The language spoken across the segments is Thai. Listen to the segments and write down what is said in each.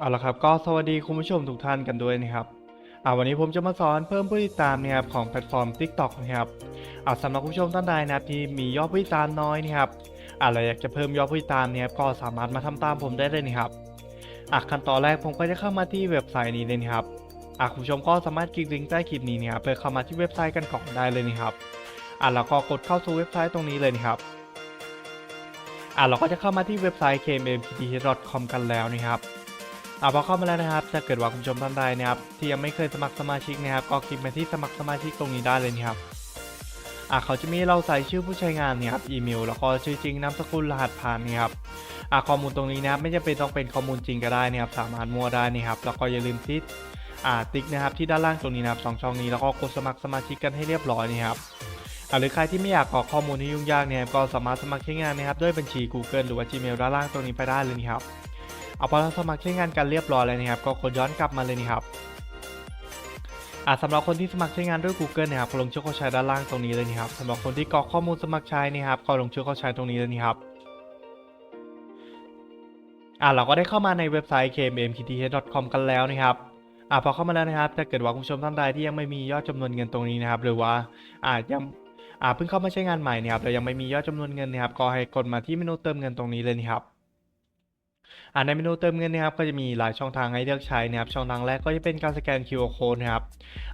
เอาละครับก็สวัสดีคุณผู้ชมทุกท่านกันด้วยนะครับอ่าวันนี้ผมจะมาสอนเพิ่มผู้ติดตามนะครับของแพลตฟอร์ม TikTok นะครับอ่าสำหรับคุณผู้ชมท่านใดนะครับที่มียอดผู้ติดตามน้อยนะครับอ่าเราอยากจะเพิ่มยอดผู้ติดตามเนี่ยครับก็สามารถมาทำตามผมได้เลยนะครับอะขั้นตอนแรกผมก็จะเข้ามาที่เว็บไซต์นี้เลยนะครับอะคุณผู้ชมก็สามารถคลิกลิงก์ใต้คลิปนี้นะครับเพื่อเข้ามาที่เว็บไซต์กันก่อนได้เลยนะครับอะแล้วก็กดเข้าสู่เว็บไซต์ตรงนี้เลยนะครับอะเราก็จะเข้ามาที่เว็บไซต์ kmmpt.com กันแล้วนะครับ อ่าพอเข้ามาแล้วนะครับถ้าเกิดว่าคุณผู้ชมท่านใดนะครับที่ยังไม่เคยสมัครสมาชิกนะครับก็คลิกมาที่สมัครสมาชิกตรงนี้ได้เลยนะครับอ่าเขาจะมีเราใส่ชื่อผู้ใช้งานเนี่ยครับอีเมลแล้วก็ชื่อจริงนามสกุลรหัสผ่านนี่ครับอ่าข้อมูลตรงนี้นะครับไม่จำเป็นต้องเป็นข้อมูลจริงก็ได้นะครับสามารถมั่วได้นี่ครับแล้วก็อย่าลืมทิดอ่าติ๊กนะครับที่ด้านล่างตรงนี้นะครับสองช่องนี้แล้วก็กดสมัครสมาชิกกันให้เรียบร้อยนี่ครับอ่าหรือใครที่ไม่อยากกรอกข้อมูลที่ยุ่งยากเนี่ยก็สามารถสมัครใช้งานนะครับด้วยบัญชี Google หรือว่า Gmail ด้านล่างตรงนี้ไปได้เลยนี่ครับ เอาพอเราสมัครใช้งานกันเรียบร้อยแล้วนะครับ ก็กดย้อนกลับมาเลยนะครับอ่าสำหรับคนที่สมัครใช้งานด้วย Google นะครับก็ลงชื่อเข้าใช้ด้านล่างตรงนี้เลยนะครับสำหรับคนที่กรอกข้อมูลสมัครใช้นะครับก็ลงชื่อเข้าใช้ตรงนี้เลยนะครับอ่าเราก็ได้เข้ามาในเว็บไซต์ kmmkth.com กันแล้วนะครับอ่าพอเข้ามาแล้วนะครับถ้าเกิดว่าคุณผู้ชมท่านใดที่ยังไม่มียอดจำนวนเงินตรงนี้นะครับ หรือว่าอ่ายังอ่าเพิ่งเข้ามาใช้งานใหม่นะครับเรายังไม่มียอดจำนวนเงินนะครับก็ให้กดมาที่เมนูเติมเงินตรงนี้เลยนะครับ อ่าในเมนูเติมเงินนะครับก็จะมีหลายช่องทางให้เลือกใช้นะครับช่องทางแรกก็จะเป็นการสแกน QR code นะครับ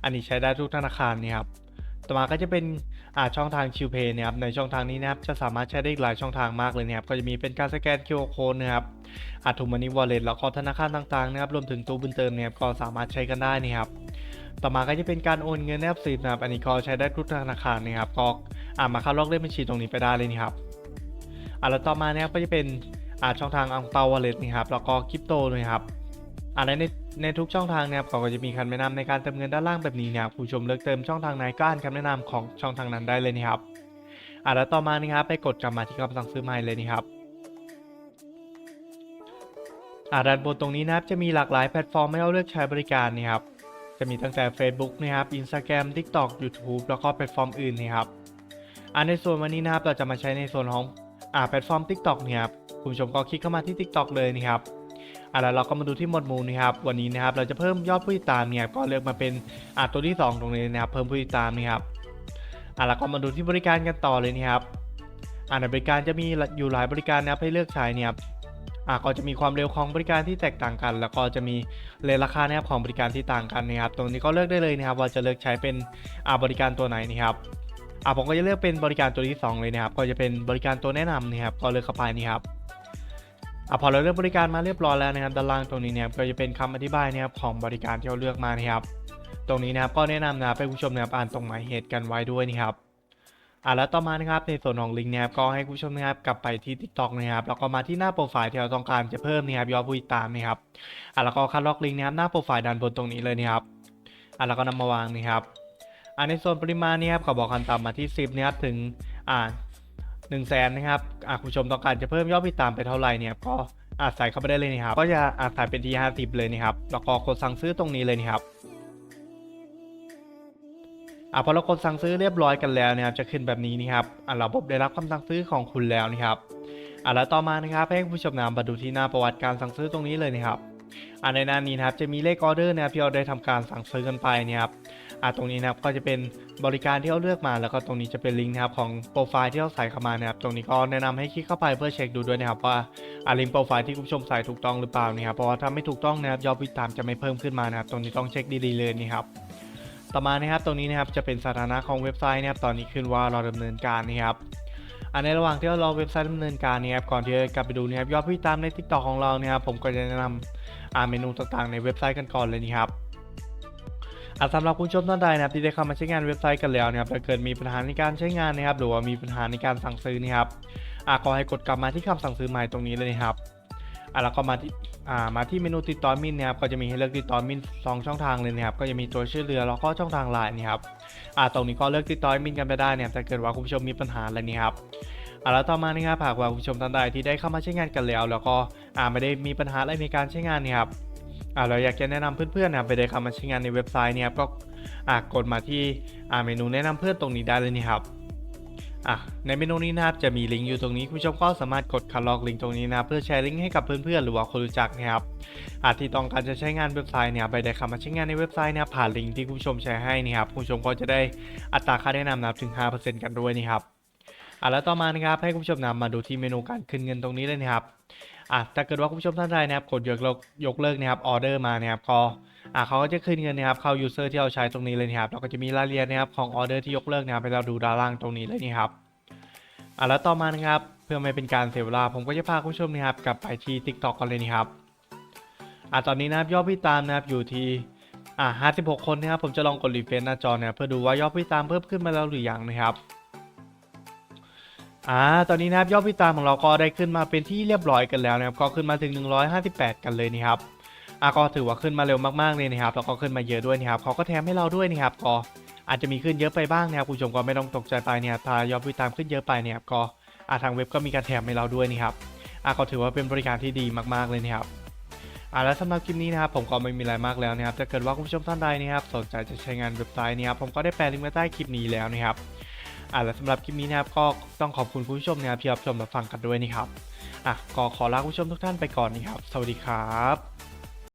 อันนี้ใช้ได้ทุกธนาคารนะครับต่อมาก็จะเป็นอ่าช่องทางชิวเพย์นะครับในช่องทางนี้นะครับจะสามารถใช้ได้อีกหลายช่องทางมากเลยนะครับก็จะมีเป็นการสแกน QR code นะครับอาทูมานีวอลเล็ตแล้วก็ธนาคารต่างๆนะครับรวมถึงตู้บุญเติมนะครับก็สามารถใช้กันได้นะครับต่อมาก็จะเป็นการโอนเงินแนบสิบนะครับอันนี้ก็ใช้ได้ทุกธนาคารนะครับก็อ่ามาเข้าล็อกเลขบัญชีตรงนี้ไปได้เลยนะครับอ่าแล้วต่อมานะครับก็จะเป็น ช่องทางอังเปาวอลเล็ตนะครับแล้วก็คริปโตด้วยครับอ่าในในในทุกช่องทางนะครับเขาก็จะมีคำแนะนำในการเติมเงินด้านล่างแบบนี้นะครับผู้ชมเลือกเติมช่องทางไหนก็อ่านคำแนะนำของช่องทางนั้นได้เลยนะครับอ่าแล้วต่อมานะครับไปกดกลับมาที่คำสั่งซื้อใหม่เลยนะครับอ่าด้านบนตรงนี้นะครับจะมีหลากหลายแพลตฟอร์มให้เราเลือกใช้บริการนะครับจะมีตั้งแต่ Facebook นะครับ Instagram TikTok YouTube แล้วก็แพลตฟอร์มอื่นนะครับอ่าในส่วนวันนี้นะครับเราจะมาใช้ในส่วนของ อ่าแพลตฟอร์ม TikTok เนี่ยครับคุณผู้ชมก็คลิกเข้ามาที่ TikTok เลยนะครับอะแล้วเราก็มาดูที่หมวดหมู่นะครับวันนี้นะครับเราจะเพิ่มยอดผู้ติดตามเนี่ยก็เลือกมาเป็นอะตัวที่ 2 ตรงนี้นะครับ เพิ่มผู้ติดตามนะครับอะแล้วก็มาดูที่บริการกันต่อเลยนะครับอะในบริการจะมีอยู่หลายบริการนะครับให้เลือกใช้เนี่ยครับอะก็จะมีความเร็วของบริการที่แตกต่างกัน แล้วก็จะมีเลทราคานะครับของบริการที่ต่างกันนะครับ ตรงนี้ก็เลือกได้เลยนะครับ ว่าจะเลือกใช้เป็นอะบริการตัวไหนนะครับ อะผมก็จะเลือกเป็นบริการตัวที่สองเลยนะครับ ก็จะเป็นบริการตัวแนะนำนะครับก็เลือกเข้าไปนี่ครับอะพอเราเลือกบริการมาเรียบร้อยแล้วนะครับด้านล่างตรงนี้เนี่ยก็จะเป็นคำอธิบายนะครับของบริการที่เราเลือกมานะครับ ตรงนี้นะครับก็แนะนำนะครับให้ผู้ชมนะครับอ่านตรงหมายเหตุกันไว้ด้วยนะครับอะแล้วต่อมานะครับในส่วนของลิงก์นะครับก็ให้ผู้ชมนะครับกลับไปที่ TikTok นะครับแล้วก็มาที่หน้าโปรไฟล์ที่เราต้องการจะเพิ่มนะครับยอดผู้ติดตามนะครับอะแล้วก็คัดลอกลิงก์นะครับหน้าโปรไฟล์ด้านบนตรงนี้เลยนะครับอะแล้วก็นำมาวางนะครับ อะในส่วนปริมาณนี่ครับขาบอกกันต่ำมาที่ 10นะครับถึงอ่าหนึ่งแสนนะครับอะคุณชมต้องการจะเพิ่มยอดผู้ติดตามไปเท่าไหร่เนี่ยก็อาใส่เข้าไปได้เลยนะครับก็จะอาใส่เป็นที่50 เลยนะครับแล้วก็กดสั่งซื้อตรงนี้เลยนะครับอะพอเรากดสั่งซื้อเรียบร้อยกันแล้วนะครับจะขึ้นแบบนี้นะครับอะระบบได้รับคำสั่งซื้อของคุณแล้วนะครับอะแล้วต่อมานะครับให้ผู้ชมนำมาดูที่หน้าประวัติการสั่งซื้อตรงนี้เลยนะครับอะในหน้านี้นะครับจะมีเลขออเดอร์นะครับที่เราได้ทำการสั่งซื้อกันไปนะครับ อะตรงนี้นะครับก็จะเป็นบริการที่เราเลือกมาแล้วก็ตรงนี้จะเป็นลิงก์นะครับของโปรไฟล์ที่เราใส่เข้ามานะครับตรงนี้ก็แนะนำให้คลิกเข้าไปเพื่อเช็คดูด้วยนะครับว่าอาลิงก์โปรไฟล์ที่คุณผู้ชมใส่ถูกต้องหรือเปล่านะครับเพราะว่าถ้าไม่ถูกต้องนะครับยอดผู้ติดตามจะไม่เพิ่มขึ้นมานะครับตรงนี้ต้องเช็คดีๆเลยนี่ครับต่อมานะครับตรงนี้นะครับจะเป็นสถานะของเว็บไซต์นะครับตอนนี้ขึ้นว่าเราดำเนินการนะครับอันในระหว่างที่เรารอเว็บไซต์ดำเนินการเนะครับก่อนที่จะกลับไปดูนะครับยอดผู้ติดตามใน TikTok ของเราเนี่ยครับผมก็จะแนะนำอ่าเมนูต่างๆในเว็บไซต์กันก่อนเลยนี่ครับ อะสำหรับคุณผู้ชมท่านใดนะครับที่ได้เข้ามาใช้งานเว็บไซต์กันแล้วนะครับถ้าเกิดมีปัญหาในการใช้งานนะครับหรือว่ามีปัญหาในการสั่งซื้อนะครับอะขอให้กดกลับมาที่คำสั่งซื้อใหม่ตรงนี้เลยนะครับอะแล้วก็มาที่อ่ามาที่เมนูติดต่อมินนะครับก็จะมีให้เลือกติดต่อมินสองช่องทางเลยนะครับก็จะมีตัวชื่อเรือแล้วก็ช่องทางไลน์นะครับอ่าตรงนี้ก็เลือกติดต่อมินกันไปได้นะครับถ้าเกิดว่าคุณผู้ชมมีปัญหาอะไรนี่ครับอะแล้วต่อมานะครับหากว่าคุณผู้ชมท่านใดที่ได้เข้ามาใช้งานกันแล้ว แล้วก็อ่าไม่ได้มีปัญหาอะไรในการใช้งานนี่ยครับ อ่าเราอยากจะแนะนำเพื่อนๆนะครับไปได้เข้ามาใช้งานในเว็บไซต์เนี่ยครับก็อ่ากดมาที่อ่าเมนูแนะนำเพื่อนตรงนี้ได้เลยนี่ครับอะในเมนูนี้นะครับจะมีลิงก์อยู่ตรงนี้คุณผู้ชมก็สามารถกดคัดลอกลิงก์ตรงนี้นะเพื่อแชร์ลิงก์ให้กับเพื่อนๆหรือว่าคนรู้จักนะครับอาจที่ต้องการจะใช้งานเว็บไซต์เนี่ยไปได้คำมาใช้งานในเว็บไซต์เนะครับผ่านลิงก์ที่คุณผู้ชมแชร์ให้นะครับคุณผู้ชมก็จะได้อัตราค่าแนะนำนะครับถึง 5%กันด้วยนี่ครับ อะแล้วต่อมานะครับให้คุณผู้ชมนำมาดูที่เมนูการคืนเงินตรงนี้เลยนะครับอะถ้าเกิดว่าคุณผู้ชมท่านใดนะครับกดยกเลิกยกเลิกนะครับออเดอร์มานะครับก็อะเขาก็จะคืนเงินนะครับเข้า user ที่เราใช้ตรงนี้เลยนะครับแล้วก็จะมีรายละเอียดนะครับของออเดอร์ที่ยกเลิกนะครับให้เราดูด้านล่างตรงนี้เลยนี่ครับอะแล้วต่อมานะครับเพื่อไม่เป็นการเสียเวลาผมก็จะพาคุณผู้ชมนะครับกลับไปที่ TikTok กันเลยนะครับอะตอนนี้นะครับยอดผู้ติตามนะครับอยู่ที่อะ56 คนนะครับผมจะลองกดรีเฟรชหน้าจอนะครับเพื่อดูว่ายอดผู้ติตามเพิ่มขึ้นมาแล้วหรือยังนะครับ อ่า ตอนนี้นะครับยอดผู้ติดตามของเราก็ได้ขึ้นมาเป็นที่เรียบร้อยกันแล้วนะครับ ก็ขึ้นมาถึง 158 กันเลยนะครับ อะก็ถือว่าขึ้นมาเร็วมากๆเลยนะครับ แล้วก็ขึ้นมาเยอะด้วยนะครับเขาก็แถมให้เราด้วยนะครับ ก็อาจจะมีขึ้นเยอะไปบ้างนะครับ คุณผู้ชมก็ไม่ต้องตกใจไปเนี่ยถ้ายอดผู้ติดตามขึ้นเยอะไปเนี่ยก็อาทางเว็บก็มีการแถมให้เราด้วยนี่ครับ อะก็ถือว่าเป็นบริการที่ดีมากๆเลยนะครับอะแล้วสำหรับคลิปนี้นะครับผมก็ไม่มีอะไรมากแล้วนะครับถ้าเกิดว่าคุณผู้ชมท่านใดนะครับสนใจจะใช้งานเว็บไซต์นะครับผมก็ได้แปะลิงก์ไว้ใต้คลิปนี้แล้วนะครับ อะและสำหรับคลิปนี้นะครับก็ต้องขอบคุณผู้ชมนะครับที่รับชมและฟังกันด้วยนี่ครับอะก็ขอลาผู้ชมทุกท่านไปก่อนนี่ครับ สวัสดีครับ